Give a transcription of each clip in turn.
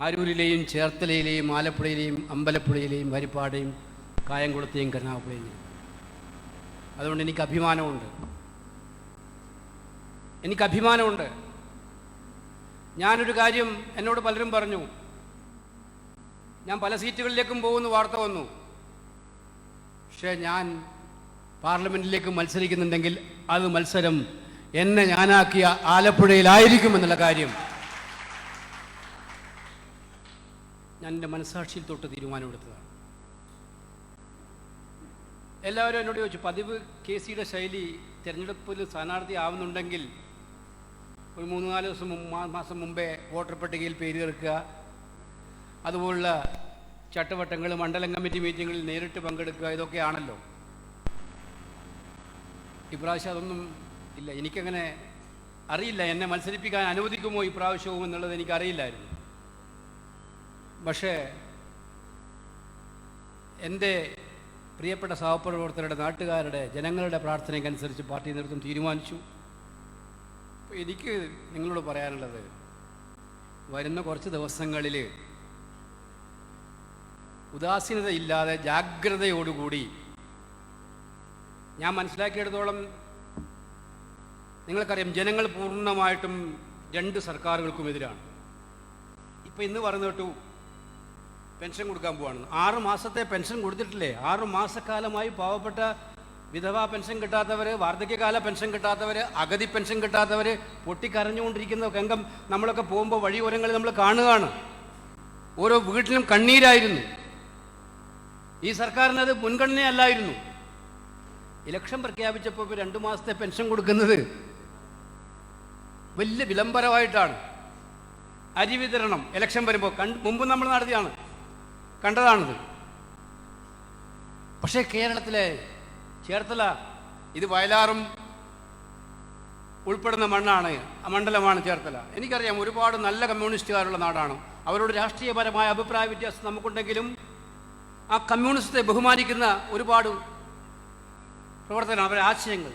ആരൂരിലെയും ചേർത്തലയിലെയും ആലപ്പുഴയിലെയും അമ്പലപ്പുഴയിലെയും ഹരിപ്പാടെയും കായംകുളത്തെയും കരുനാഗപ്പുഴയിലെയും. അതുകൊണ്ട് എനിക്ക് അഭിമാനമുണ്ട്. എനിക്ക് അഭിമാനമുണ്ട്. ഞാനൊരു കാര്യം എന്നോട് പലരും പറഞ്ഞു. ഞാൻ പല സീറ്റുകളിലേക്കും പോകുന്ന വാർത്ത വന്നു. പക്ഷേ ഞാൻ പാർലമെന്റിലേക്ക് മത്സരിക്കുന്നുണ്ടെങ്കിൽ അത് മത്സരം എന്നെ ഞാനാക്കിയ ആലപ്പുഴയിലായിരിക്കും എന്നുള്ള കാര്യം. ഞാൻ എന്റെ മനസാക്ഷിയിൽ തൊട്ട് തീരുമാനമെടുത്തതാണ്. എല്ലാവരും എന്നോട് ചോദിച്ചു പതിവ് കെ സിയുടെ ശൈലി തിരഞ്ഞെടുപ്പിൽ സ്ഥാനാർത്ഥി ആവുന്നുണ്ടെങ്കിൽ ഒരു മൂന്ന് നാല് ദിവസം മാസം മുമ്പേ വോട്ടർ പട്ടികയിൽ പേര് ചേർക്കുക. അതുപോലുള്ള ചട്ടവട്ടങ്ങൾ മണ്ഡലം കമ്മിറ്റി മീറ്റിങ്ങിൽ നേരിട്ട് പങ്കെടുക്കുക ഇതൊക്കെയാണല്ലോ. ഇപ്രാവശ്യം അതൊന്നും ഇല്ല. എനിക്കങ്ങനെ അറിയില്ല. എന്നെ മത്സരിപ്പിക്കാൻ അനുവദിക്കുമോ ഇപ്രാവശ്യവും എന്നുള്ളത് എനിക്കറിയില്ലായിരുന്നു. പക്ഷേ എന്റെ പ്രിയപ്പെട്ട സഹപ്രവർത്തകരുടെ നാട്ടുകാരുടെ ജനങ്ങളുടെ പ്രാർത്ഥനയ്ക്കനുസരിച്ച് പാർട്ടി നേതൃത്വം തീരുമാനിച്ചു. അപ്പോൾ എനിക്ക് നിങ്ങളോട് പറയാനുള്ളത് വരുന്ന കുറച്ച് ദിവസങ്ങളിൽ ഉദാസീനതയില്ലാതെ ജാഗ്രതയോടുകൂടി ഞാൻ മനസ്സിലാക്കിയെടുത്തോളം നിങ്ങൾക്കറിയാം ജനങ്ങൾ പൂർണമായിട്ടും രണ്ട് സർക്കാരുകൾക്കും എതിരാണ്. ഇപ്പം ഇന്ന് പറഞ്ഞു കേട്ടു പെൻഷൻ കൊടുക്കാൻ പോവാണ്. ആറ് മാസത്തെ പെൻഷൻ കൊടുത്തിട്ടില്ലേ? ആറ് മാസക്കാലമായി പാവപ്പെട്ട വിധവാ പെൻഷൻ കിട്ടാത്തവർ വാർദ്ധക്യകാല പെൻഷൻ കിട്ടാത്തവർ അഗതി പെൻഷൻ കിട്ടാത്തവർ പൊട്ടിക്കരഞ്ഞുകൊണ്ടിരിക്കുന്ന രംഗം നമ്മളൊക്കെ പോകുമ്പോൾ വഴിയോരങ്ങളിൽ നമ്മൾ കാണുകയാണ്. ഓരോ വീട്ടിലും കണ്ണീരായിരുന്നു. ഈ സർക്കാരിന് അത് മുൻഗണനയല്ലായിരുന്നു. ഇലക്ഷൻ പ്രഖ്യാപിച്ചപ്പോൾ ഇപ്പോൾ രണ്ട് മാസത്തെ പെൻഷൻ കൊടുക്കുന്നത് വലിയ വിളംബരമായിട്ടാണ്. അരി വിതരണം ഇലക്ഷൻ വരുമ്പോൾ കണ്ട് മുമ്പ് നമ്മൾ നടത്തിയാണ്. കണ്ടതാണിത്. പക്ഷേ കേരളത്തിലെ ചേർത്തല ഇത് വയലാറും ഉൾപ്പെടുന്ന മണ്ണാണ് മണ്ഡലമാണ് ചേർത്തല. എനിക്കറിയാം ഒരുപാട് നല്ല കമ്മ്യൂണിസ്റ്റുകാരുള്ള നാടാണ്. അവരോട് രാഷ്ട്രീയപരമായ അഭിപ്രായ വ്യത്യാസം നമുക്കുണ്ടെങ്കിലും ആ കമ്മ്യൂണിസ്റ്റത്തെ ബഹുമാനിക്കുന്ന ഒരുപാട് പ്രവർത്തനം അവരുടെ ആശയങ്ങൾ.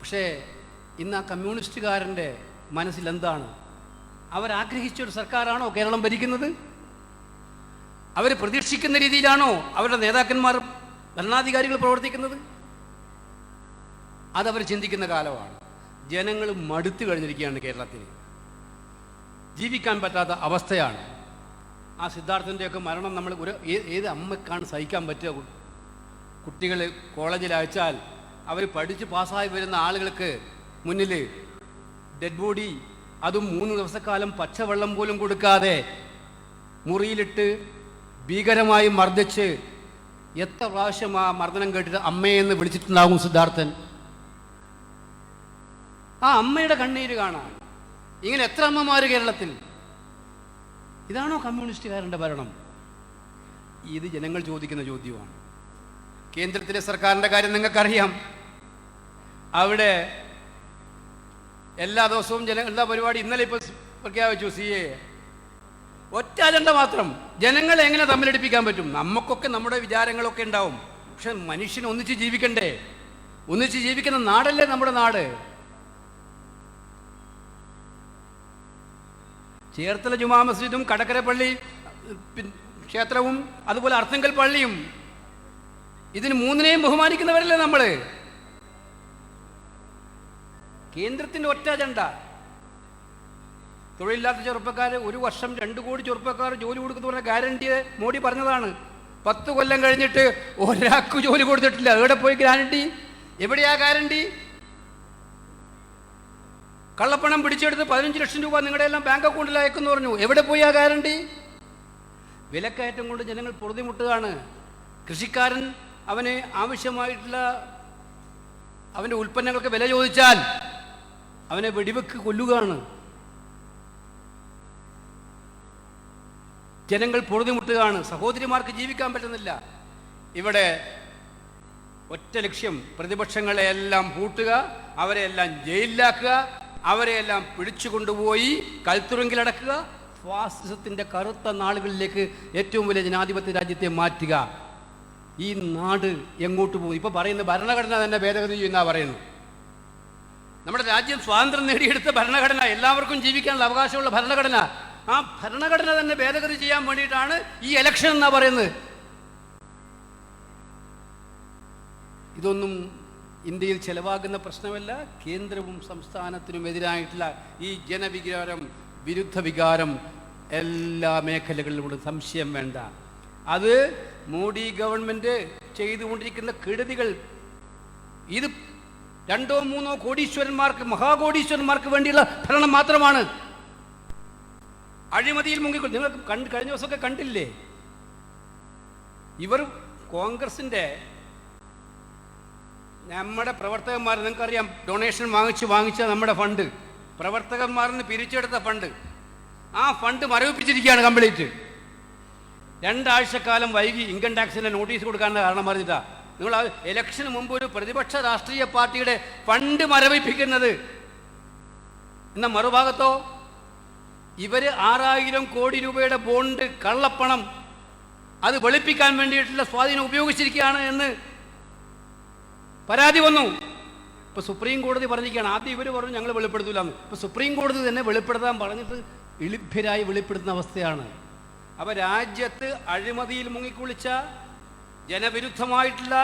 പക്ഷേ ഇന്ന് ആ കമ്മ്യൂണിസ്റ്റുകാരന്റെ മനസ്സിലെന്താണ്? അവരാഗ്രഹിച്ചൊരു സർക്കാരാണോ കേരളം ഭരിക്കുന്നത്? അവർ പ്രതീക്ഷിക്കുന്ന രീതിയിലാണോ അവരുടെ നേതാക്കന്മാർ ഭരണാധികാരികൾ പ്രവർത്തിക്കുന്നത്? അതവർ ചിന്തിക്കുന്ന കാലമാണ്. ജനങ്ങൾ മടുത്തു കഴിഞ്ഞിരിക്കുകയാണ് കേരളത്തിൽ ജീവിക്കാൻ പറ്റാത്ത അവസ്ഥയാണ്. ആ സിദ്ധാർത്ഥന്റെയൊക്കെ മരണം നമ്മൾ ഒരു ഏത് അമ്മക്കാണ് സഹിക്കാൻ പറ്റുക? കുട്ടികൾ കോളേജിൽ അയച്ചാൽ അവർ പഠിച്ച് പാസ്സായി വരുന്ന ആളുകൾക്ക് മുന്നിൽ ഡെഡ് ബോഡി അതും മൂന്ന് ദിവസക്കാലം പച്ചവെള്ളം പോലും കൊടുക്കാതെ മുറിയിലിട്ട് ഭീകരമായി മർദ്ദിച്ച് എത്ര പ്രാവശ്യം ആ മർദ്ദനം കേട്ടിട്ട് അമ്മയെന്ന് വിളിച്ചിട്ടുണ്ടാകും സിദ്ധാർത്ഥൻ? ആ അമ്മയുടെ കണ്ണീര് കാണാൻ. ഇങ്ങനെ എത്ര അമ്മമാർ കേരളത്തിൽ? ഇതാണോ കമ്മ്യൂണിസ്റ്റുകാരന്റെ ഭരണം? ഇത് ജനങ്ങൾ ചോദിക്കുന്ന ചോദ്യമാണ്. കേന്ദ്രത്തിലെ സർക്കാരിന്റെ കാര്യം നിങ്ങൾക്കറിയാം. അവിടെ എല്ലാ ദിവസവും ജന എല്ലാ പരിപാടി? ഇന്നലെ ഇപ്പോൾ പ്രഖ്യാപിച്ചു സി എ. ഒറ്റ അജണ്ട മാത്രം. ജനങ്ങളെ എങ്ങനെ തമ്മിലടിപ്പിക്കാൻ പറ്റും? നമുക്കൊക്കെ നമ്മുടെ വിചാരങ്ങളൊക്കെ ഉണ്ടാവും. പക്ഷെ മനുഷ്യൻ ഒന്നിച്ച് ജീവിക്കണ്ടേ? ഒന്നിച്ച് ജീവിക്കുന്ന നാടല്ലേ നമ്മുടെ നാട്? ചേർത്തല ജുമാ മസ്ജിദും കടക്കര പള്ളി ക്ഷേത്രവും അതുപോലെ അർത്തങ്കൽ പള്ളിയും. ഇതിന് മൂന്നിനെയും ബഹുമാനിക്കുന്നവരല്ലേ നമ്മൾ? കേന്ദ്രത്തിന്റെ ഒറ്റ അജണ്ട. തൊഴിലില്ലാത്ത ചെറുപ്പക്കാർ ഒരു വർഷം രണ്ട് കോടി ചെറുപ്പക്കാർ ജോലി കൊടുക്കുന്ന ഗ്യാരണ്ടി മോഡി പറഞ്ഞതാണ്. പത്ത് കൊല്ലം കഴിഞ്ഞിട്ട് ഒരാൾക്ക് ജോലി കൊടുത്തിട്ടില്ല. എവിടെ പോയി ഗ്യാരണ്ടി എവിടെയാ ഗ്യാരണ്ടി കള്ളപ്പണം പിടിച്ചെടുത്ത് പതിനഞ്ച് ലക്ഷം രൂപ നിങ്ങളുടെ എല്ലാം ബാങ്ക് അക്കൗണ്ടിൽ അയക്കുന്നു പറഞ്ഞു. എവിടെ പോയി ആ ഗ്യാരണ്ടി വിലക്കയറ്റം കൊണ്ട് ജനങ്ങൾ പൊറുതിമുട്ടുകയാണ്. കൃഷിക്കാരൻ അവന് ആവശ്യമായിട്ടുള്ള അവന്റെ ഉൽപ്പന്നങ്ങൾക്ക് വില ചോദിച്ചാൽ അവനെ വെടിവെക്ക് കൊല്ലുകയാണ്. ജനങ്ങൾ പൊറുതിമുട്ടുകയാണ്. സഹോദരിമാർക്ക് ജീവിക്കാൻ പറ്റുന്നില്ല. ഇവിടെ ഒറ്റ ലക്ഷ്യം പ്രതിപക്ഷങ്ങളെ എല്ലാം പൂട്ടുക അവരെ എല്ലാം ജയിലിലാക്കുക അവരെ എല്ലാം പിടിച്ചു കൊണ്ടുപോയി കൽത്തുറങ്കിലടക്കുക ഫാസിസത്തിന്റെ കറുത്ത നാളുകളിലേക്ക് ഏറ്റവും വലിയ ജനാധിപത്യ രാജ്യത്തെ മാറ്റുക. ഈ നാട് എങ്ങോട്ട് പോകും? ഇപ്പൊ പറയുന്ന ഭരണഘടന തന്നെ ഭേദഗതി ചെയ്യുന്ന പറയുന്നു നമ്മുടെ രാജ്യം സ്വാതന്ത്ര്യം നേടിയെടുത്ത ഭരണഘടന എല്ലാവർക്കും ജീവിക്കാനുള്ള അവകാശമുള്ള ഭരണഘടന. ആ ഭരണഘടന തന്നെ ഭേദഗതി ചെയ്യാൻ വേണ്ടിയിട്ടാണ് ഈ എലക്ഷൻ എന്നാ പറയുന്നത്. ഇതൊന്നും ഇന്ത്യയിൽ ചെലവാകുന്ന പ്രശ്നമല്ല കേന്ദ്രവും സംസ്ഥാനത്തിനും എതിരായിട്ടുള്ള ഈ ജനവികാരം വിരുദ്ധ വികാരം എല്ലാ മേഖലകളിലും സംശയം വേണ്ട. അത് മോഡി ഗവൺമെന്റ് ചെയ്തുകൊണ്ടിരിക്കുന്ന കെടുതികൾ ഇത് രണ്ടോ മൂന്നോ കോടീശ്വരന്മാർക്ക് മഹാകോടീശ്വരന്മാർക്ക് വേണ്ടിയുള്ള ഭരണം മാത്രമാണ്. അഴിമതിയിൽ മുങ്ങിക്കൊണ്ട് നിങ്ങൾ കണ്ട് കഴിഞ്ഞ ദിവസമൊക്കെ കണ്ടില്ലേ? ഇവർ കോൺഗ്രസിന്റെ നമ്മുടെ പ്രവർത്തകന്മാർ നിങ്ങൾക്കറിയാം ഡൊണേഷൻ വാങ്ങിച്ച് വാങ്ങിച്ച നമ്മുടെ ഫണ്ട് പ്രവർത്തകന്മാരിൽ നിന്ന് പിരിച്ചെടുത്ത ഫണ്ട് ആ ഫണ്ട് മരവിപ്പിച്ചിരിക്കുകയാണ് കംപ്ലീറ്റ് രണ്ടാഴ്ചക്കാലം വൈകി ഇൻകം ടാക്സിന്റെ നോട്ടീസ് കൊടുക്കാനുള്ള കാരണം പറഞ്ഞിട്ടാ നിങ്ങൾ ഇലക്ഷന് മുമ്പ് ഒരു പ്രതിപക്ഷ രാഷ്ട്രീയ പാർട്ടിയുടെ ഫണ്ട് മരവിപ്പിക്കുന്നത്. എന്ന മറുഭാഗത്തോ ഇവർ ആറായിരം കോടി രൂപയുടെ ബോണ്ട് കള്ളപ്പണം അത് വെളുപ്പിക്കാൻ വേണ്ടിയിട്ടുള്ള സ്വാധീനം ഉപയോഗിച്ചിരിക്കുകയാണ് എന്ന് പരാതി വന്നു. ഇപ്പൊ സുപ്രീം കോടതി പറഞ്ഞിരിക്കുകയാണ്. ആദ്യം ഇവർ പറഞ്ഞു ഞങ്ങൾ വെളിപ്പെടുത്തില്ല ഇപ്പൊ സുപ്രീം കോടതി തന്നെ വെളിപ്പെടുത്താൻ പറഞ്ഞിട്ട് ഇളിഭ്യരായി വെളിപ്പെടുത്തുന്ന അവസ്ഥയാണ്. അപ്പൊ രാജ്യത്ത് അഴിമതിയിൽ മുങ്ങിക്കുളിച്ച ജനവിരുദ്ധമായിട്ടുള്ള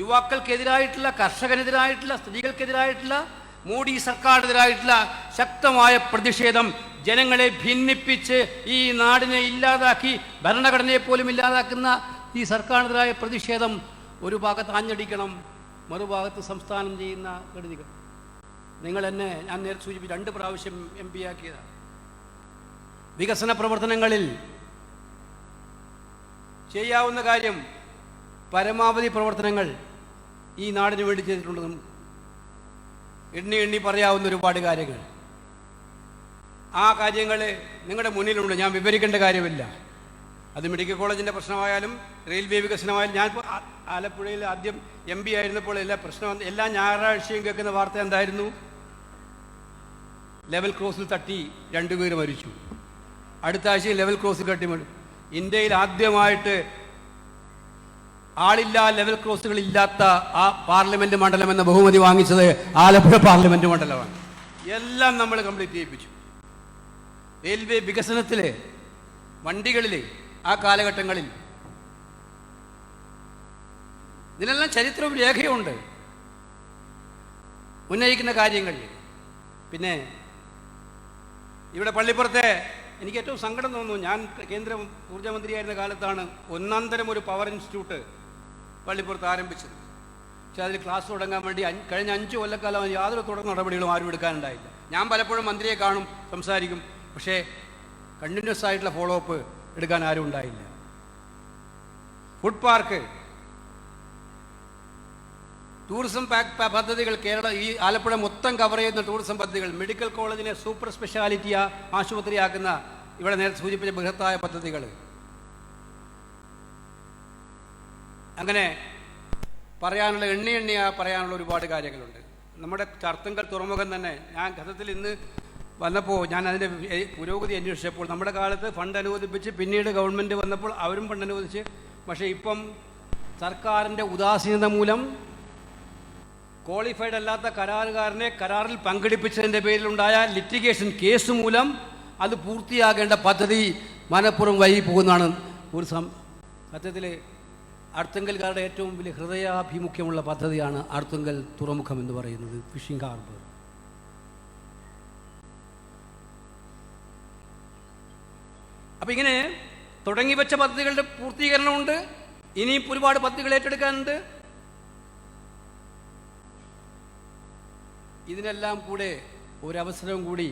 യുവാക്കൾക്കെതിരായിട്ടുള്ള കർഷകനെതിരായിട്ടുള്ള സ്ത്രീകൾക്കെതിരായിട്ടുള്ള മോഡി സർക്കാരിനെതിരായിട്ടുള്ള ശക്തമായ പ്രതിഷേധം ജനങ്ങളെ ഭിന്നിപ്പിച്ച് ഈ നാടിനെ ഇല്ലാതാക്കി ഭരണഘടനയെ പോലും ഇല്ലാതാക്കുന്ന ഈ സർക്കാരിനെതിരായ പ്രതിഷേധം ഒരു ഭാഗത്ത് ആഞ്ഞടിക്കണം മറുഭാഗത്ത് സംസ്ഥാനം ചെയ്യുന്ന കെടുതികൾ നിങ്ങൾ എന്നെ ഞാൻ നേരത്തെ സൂചിപ്പിച്ചു രണ്ട് പ്രാവശ്യം എം പി ആക്കിയതാണ്. വികസന പ്രവർത്തനങ്ങളിൽ ചെയ്യാവുന്ന കാര്യം പരമാവധി പ്രവർത്തനങ്ങൾ ഈ നാടിന് വേണ്ടി ചെയ്തിട്ടുണ്ടെന്നും എണ്ണി എണ്ണി പറയാവുന്ന ഒരുപാട് കാര്യങ്ങൾ. ആ കാര്യങ്ങൾ നിങ്ങളുടെ മുന്നിലുണ്ട്. ഞാൻ വിവരിക്കേണ്ട കാര്യമില്ല. അത് മെഡിക്കൽ കോളേജിന്റെ പ്രശ്നമായാലും റെയിൽവേ വികസനമായാലും ഞാൻ ആലപ്പുഴയിൽ ആദ്യം എം പി ആയിരുന്നപ്പോൾ എല്ലാ പ്രശ്നം എല്ലാ ഞായറാഴ്ചയും കേൾക്കുന്ന വാർത്ത എന്തായിരുന്നു? ലെവൽ ക്രോസിൽ തട്ടി രണ്ടുപേർ മരിച്ചു. അടുത്ത ആഴ്ചയിൽ ലെവൽ ക്രോസിൽ തട്ടി മരി ഇന്ത്യയിൽ ആദ്യമായിട്ട് ആളില്ല ലെവൽ ക്രോസുകൾ ഇല്ലാത്ത ആ പാർലമെന്റ് മണ്ഡലം എന്ന ബഹുമതി വാങ്ങിച്ചത് ആലപ്പുഴ പാർലമെന്റ് മണ്ഡലമാണ്. എല്ലാം നമ്മൾ കംപ്ലീറ്റ് ചെയ്യിപ്പിച്ചു. റെയിൽവേ വികസനത്തിൽ വണ്ടികളിൽ ആ കാലഘട്ടങ്ങളിൽ. ഇതിനെല്ലാം ചരിത്രവും രേഖയുണ്ട് ഉന്നയിക്കുന്ന കാര്യങ്ങൾ. പിന്നെ ഇവിടെ പള്ളിപ്പുറത്തെ എനിക്ക് ഏറ്റവും സങ്കടം തോന്നുന്നു. ഞാൻ കേന്ദ്ര ഊർജമന്ത്രിയായിരുന്ന കാലത്താണ് ഒന്നാന്തരം തരം ഒരു പവർ ഇൻസ്റ്റിറ്റ്യൂട്ട് പള്ളിപ്പുറത്ത് ആരംഭിച്ചത്. പക്ഷെ അതിൽ ക്ലാസ് തുടങ്ങാൻ വേണ്ടി കഴിഞ്ഞ അഞ്ച് കൊല്ലക്കാലം യാതൊരു തുടർ നടപടികളും ആരും എടുക്കാനുണ്ടായില്ല. ഞാൻ പലപ്പോഴും മന്ത്രിയെ കാണും സംസാരിക്കും. പക്ഷേ കണ്ടിന്യൂസ് ആയിട്ടുള്ള ഫോളോ അപ്പ് എടുക്കാൻ ആരും ഉണ്ടായില്ല. ഫുഡ് പാർക്ക് ടൂറിസം പദ്ധതികൾ കേരള ഈ ആലപ്പുഴ മൊത്തം കവർ ചെയ്യുന്ന ടൂറിസം പദ്ധതികൾ. മെഡിക്കൽ കോളേജിനെ സൂപ്പർ സ്പെഷ്യാലിറ്റി ആശുപത്രിയാക്കുന്ന ഇവിടെ നേരത്തെ സൂചിപ്പിച്ച ബൃഹത്തായ പദ്ധതികൾ. അങ്ങനെ പറയാനുള്ള എണ്ണി എണ്ണിയാ പറയാനുള്ള ഒരുപാട് കാര്യങ്ങളുണ്ട്. നമ്മുടെ ചർത്തുങ്കൽ തുറമുഖം തന്നെ ഞാൻ ഗതത്തിൽ ഇന്ന് വന്നപ്പോൾ ഞാൻ അതിന്റെ പുരോഗതി അന്വേഷിച്ചപ്പോൾ നമ്മുടെ കാലത്ത് ഫണ്ട് അനുവദിപ്പിച്ച് പിന്നീട് ഗവൺമെന്റ് വന്നപ്പോൾ അവരും ഫണ്ട് അനുവദിച്ച്. പക്ഷേ ഇപ്പം സർക്കാരിന്റെ ഉദാസീനത മൂലം ക്വാളിഫൈഡ് അല്ലാത്ത കരാറുകാരനെ കരാറിൽ പങ്കെടുപ്പിച്ചതിന്റെ പേരിലുണ്ടായ ലിറ്റിഗേഷൻ കേസ് മൂലം അത് പൂർത്തിയാകേണ്ട പദ്ധതി മനഃപൂർവം വൈകി പോകുന്നതാണ് ഒരു സം സത്യത്തിൽ അർത്തുങ്കൽക്കാരുടെ ഏറ്റവും വലിയ ഹൃദയാഭിമുഖ്യമുള്ള പദ്ധതിയാണ് അർത്തുങ്കൽ തുറമുഖം എന്ന് പറയുന്നത് ഫിഷിംഗ് ഹാർബർ അപ്പം ഇങ്ങനെ തുടങ്ങി വെച്ച പദ്ധതികളുടെ പൂർത്തീകരണമുണ്ട്. ഇനിയും ഒരുപാട് പദ്ധതികൾ ഏറ്റെടുക്കാനുണ്ട്. ഇതിനെല്ലാം കൂടെ ഒരവസരവും കൂടി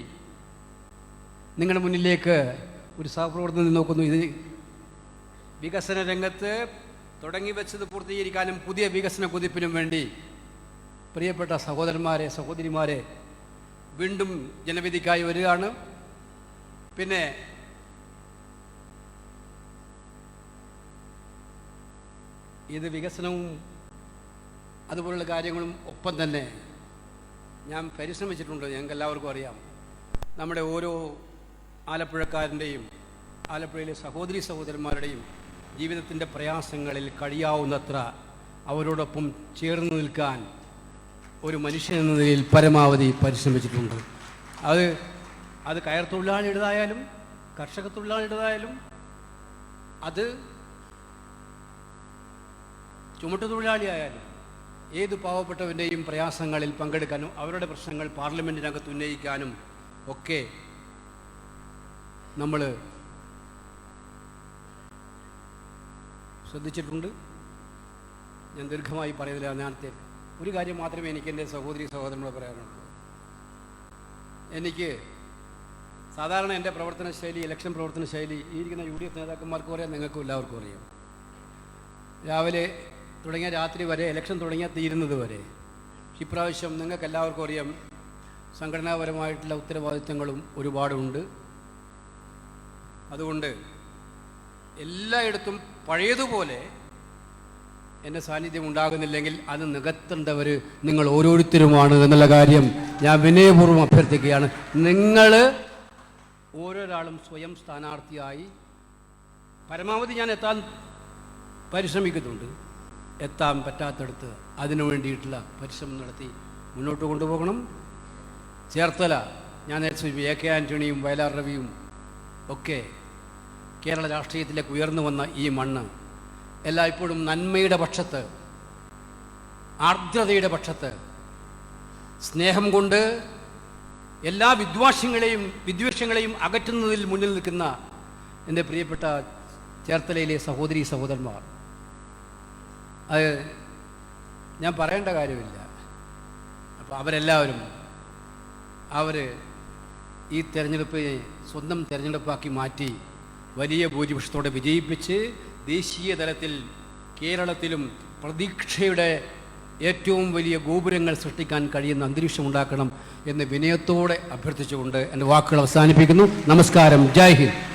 നിങ്ങളുടെ മുന്നിലേക്ക് ഒരു സഹപ്രവർത്തനം നോക്കുന്നു. ഇത് വികസന രംഗത്ത് തുടങ്ങി വെച്ചത് പൂർത്തീകരിക്കാനും പുതിയ വികസന കുതിപ്പിനും വേണ്ടി പ്രിയപ്പെട്ട സഹോദരന്മാരെ സഹോദരിമാരെ വീണ്ടും ജനവിധിക്കായി വരികയാണ്. പിന്നെ ഇത് വികസനവും അതുപോലുള്ള കാര്യങ്ങളും ഒപ്പം തന്നെ ഞാൻ പരിശ്രമിച്ചിട്ടുണ്ട് ഞങ്ങൾക്ക് എല്ലാവർക്കും അറിയാം. നമ്മുടെ ഓരോ ആലപ്പുഴക്കാരന്റെയും ആലപ്പുഴയിലെ സഹോദരി സഹോദരന്മാരുടെയും ജീവിതത്തിന്റെ പ്രയാസങ്ങളിൽ കഴിയാവുന്നത്ര അവരോടൊപ്പം ചേർന്ന് നിൽക്കാൻ ഒരു മനുഷ്യൻ എന്ന നിലയിൽ പരമാവധി പരിശ്രമിച്ചിട്ടുണ്ട്. അത് അത് കയർ തൊഴിലാളിയുടേതായാലും കർഷക തൊഴിലാളിയുടേതായാലും അത് ചുമട്ടുതൊഴിലാളിയായാലും ഏത് പാവപ്പെട്ടവന്റെയും പ്രയാസങ്ങളിൽ പങ്കെടുക്കാനും അവരുടെ പ്രശ്നങ്ങൾ പാർലമെന്റിനകത്ത് ഉന്നയിക്കാനും ഒക്കെ നമ്മൾ ശ്രദ്ധിച്ചിട്ടുണ്ട്. ഞാൻ ദീർഘമായി പറയുന്നില്ല നേരത്തെ ഒരു കാര്യം മാത്രമേ എനിക്ക് എന്റെ സഹോദരി സഹോദരനോട് പറയാനുള്ളൂ. എനിക്ക് സാധാരണ എന്റെ പ്രവർത്തന ശൈലി ഇലക്ഷൻ പ്രവർത്തന ശൈലി ഈ ഇരിക്കുന്ന യു ഡി എഫ് നേതാക്കന്മാർക്കും അറിയാം നിങ്ങൾക്കും എല്ലാവർക്കും അറിയാം. രാവിലെ തുടങ്ങിയ രാത്രി വരെ ഇലക്ഷൻ തുടങ്ങിയ തീരുന്നത് വരെ. ഇപ്രാവശ്യം നിങ്ങൾക്ക് എല്ലാവർക്കും അറിയാം സംഘടനാപരമായിട്ടുള്ള ഉത്തരവാദിത്തങ്ങളും ഒരുപാടുണ്ട്. അതുകൊണ്ട് എല്ലായിടത്തും പഴയതുപോലെ എന്റെ സാന്നിധ്യം ഉണ്ടാകുന്നില്ലെങ്കിൽ അത് നികത്തേണ്ടവർ നിങ്ങൾ ഓരോരുത്തരുമാണ് എന്നുള്ള കാര്യം ഞാൻ വിനയപൂർവം അഭ്യർത്ഥിക്കുകയാണ്. നിങ്ങൾ ഓരോരാളും സ്വയം സ്ഥാനാർത്ഥിയായി പരമാവധി ഞാൻ എത്താൻ പരിശ്രമിക്കുന്നുണ്ട്. എത്താൻ പറ്റാത്തടത്ത് അതിനു വേണ്ടിയിട്ടുള്ള പരിശ്രമം നടത്തി മുന്നോട്ട് കൊണ്ടുപോകണം. ചേർത്തല ഞാൻ നേരത്തെ എ കെ ആന്റണിയും വയലാർ രവിയും ഒക്കെ കേരള രാഷ്ട്രീയത്തിലേക്ക് ഉയർന്നു വന്ന ഈ മണ്ണ് എല്ലായ്പ്പോഴും നന്മയുടെ പക്ഷത്ത് ആർദ്രതയുടെ പക്ഷത്ത് സ്നേഹം കൊണ്ട് എല്ലാ വിദ്വാഷങ്ങളെയും വിദ്വേഷങ്ങളെയും അകറ്റുന്നതിൽ മുന്നിൽ നിൽക്കുന്ന എന്റെ പ്രിയപ്പെട്ട ചേർത്തലയിലെ സഹോദരി സഹോദരന്മാർ. അത് ഞാൻ പറയേണ്ട കാര്യമില്ല. അപ്പോൾ അവരെല്ലാവരും അവർ ഈ തെരഞ്ഞെടുപ്പിനെ സ്വന്തം തെരഞ്ഞെടുപ്പാക്കി മാറ്റി വലിയ ഭൂരിപക്ഷത്തോടെ വിജയിപ്പിച്ച് ദേശീയ തലത്തിൽ കേരളത്തിലും പ്രതീക്ഷയുടെ ഏറ്റവും വലിയ ഗോപുരങ്ങൾ സൃഷ്ടിക്കാൻ കഴിയുന്ന അന്തരീക്ഷം ഉണ്ടാക്കണം എന്ന് വിനയത്തോടെ അഭ്യർത്ഥിച്ചുകൊണ്ട് എന്റെ വാക്കുകൾ അവസാനിപ്പിക്കുന്നു. നമസ്കാരം. ജയ് ഹിന്ദ്.